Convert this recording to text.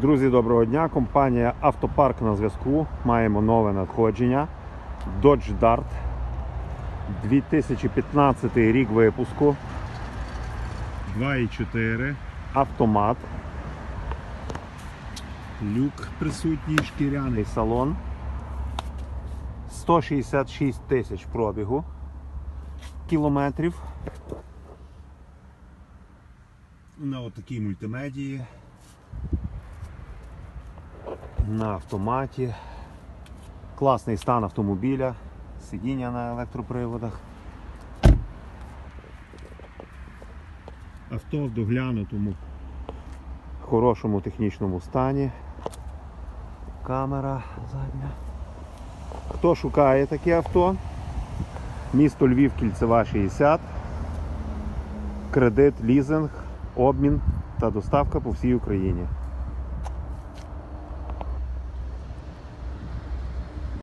Друзі, доброго дня. Компанія Автопарк на зв'язку. Маємо нове надходження. Dodge Dart. 2015 рік випуску. 2,4. Автомат. Люк присутній, шкіряний салон. 166 тисяч пробігу кілометрів. На отакій мультимедії на автоматі. Класний стан автомобіля, сидіння на електроприводах. Авто в доглянутому хорошому технічному стані. Камера задня. Хто шукає таке авто? Місто Львів, Кільцева 60. Кредит, лізинг, обмін та доставка по всій Україні.